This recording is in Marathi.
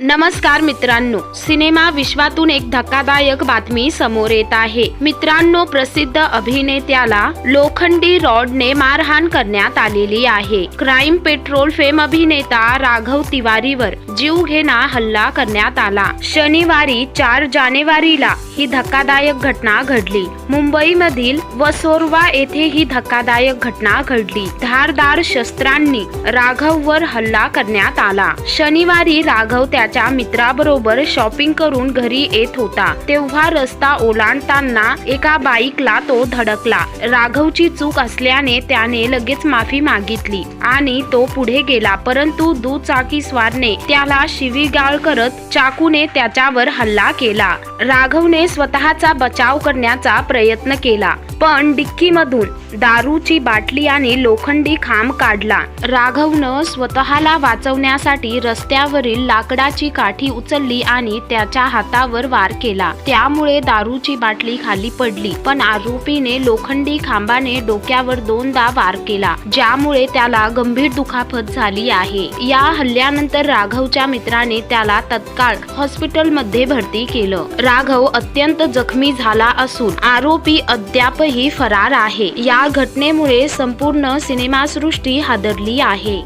नमस्कार मित्रांनो, सिनेमा विश्वातून एक धक्कादायक बातमी समोर येत आहे. मित्रांनो, प्रसिद्ध अभिनेत्याला लोखंडी रॉडने मारहाण करण्यात आलेली आहे. क्राईम पेट्रोल फेम अभिनेता राघव तिवारीवर जीवघेणा हल्ला करण्यात आला. शनिवारी चार जानेवारीला ही धक्कादायक घटना घडली. मुंबईमधील वसोरवा येथे ही धक्कादायक घटना घडली. धारदार शस्त्रांनी राघववर हल्ला करण्यात आला. शनिवारी राघव त्याच्या मित्राबरोबर शॉपिंग करून घरी येत होता. तेव्हा रस्ता ओलांडताना एका बाईकला तो धडकला. राघवची चूक असल्याने त्याने लगेच माफी मागितली आणि तो पुढे गेला. परंतु दुचाकी स्वारने त्याला शिवीगाळ करत चाकूने त्याच्यावर हल्ला केला. राघवने स्वतःचा बचाव करण्याचा प्रयत्न केला पण डिक्कीमधून दारूची बाटली आणि लोखंडी खांब काढला. राघवनं स्वतःला वाचवण्यासाठी रस्त्यावरील लाकडाची काठी उचलली आणि त्याच्या हातावर वार केला. त्यामुळे दारूची बाटली खाली पडली. पण आरोपीने लोखंडी खांबाने डोक्यावर दोनदा वार केला ज्यामुळे त्याला गंभीर दुखापत झाली आहे. या हल्ल्यानंतर राघवच्या मित्राने त्याला तत्काळ हॉस्पिटलमध्ये भरती केलं. राघव अत्यंत जखमी झाला असून आरोपी अद्यापही फरार आहे. या घटनेमुळे संपूर्ण सिनेमासृष्टी हादरली आहे.